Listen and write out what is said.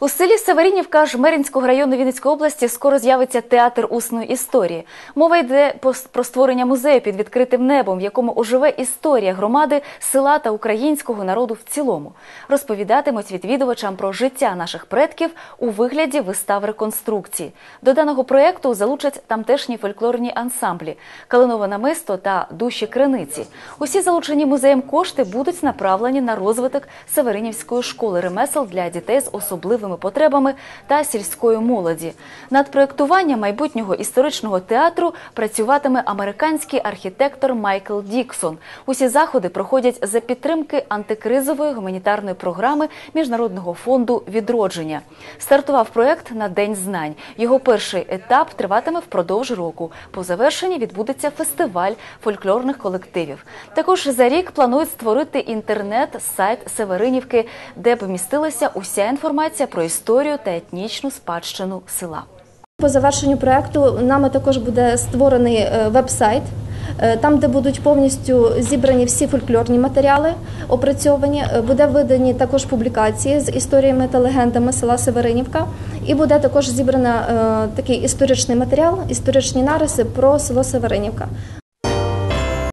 У селі Северинівка Жмеринського району Вінницької області скоро з'явиться театр усної історії. Мова йде про створення музею під відкритим небом, в якому оживе історія громади, села та українського народу в цілому. Розповідатимуть відвідувачам про життя наших предків у вигляді вистав реконструкції. До даного проєкту залучать тамтешні фольклорні ансамблі, калинове намисто та душі криниці. Усі залучені музеєм кошти будуть направлені на розвиток Северинівської школи ремесел для дітей з особливими потребами та сільської молоді. Над проєктуванням майбутнього історичного театру працюватиме американський архітектор Майкл Діксон. Усі заходи проходять за підтримки антикризової гуманітарної програми Міжнародного фонду відродження. Стартував проєкт на День знань. Його перший етап триватиме впродовж року. По завершенні відбудеться фестиваль фольклорних колективів. Також за рік планують створити інтернет-сайт Северинівки, де б містилася уся інформація про історію та етнічну спадщину села. По завершенню проекту нами також буде створений е, веб-сайт, е, там, де будуть повністю зібрані всі фольклорні матеріали, опрацьовані. Е, Буде видані також публікації з історіями та легендами села Северинівка, і буде також зібрано такий історичний матеріал, історичні нариси про село Северинівка.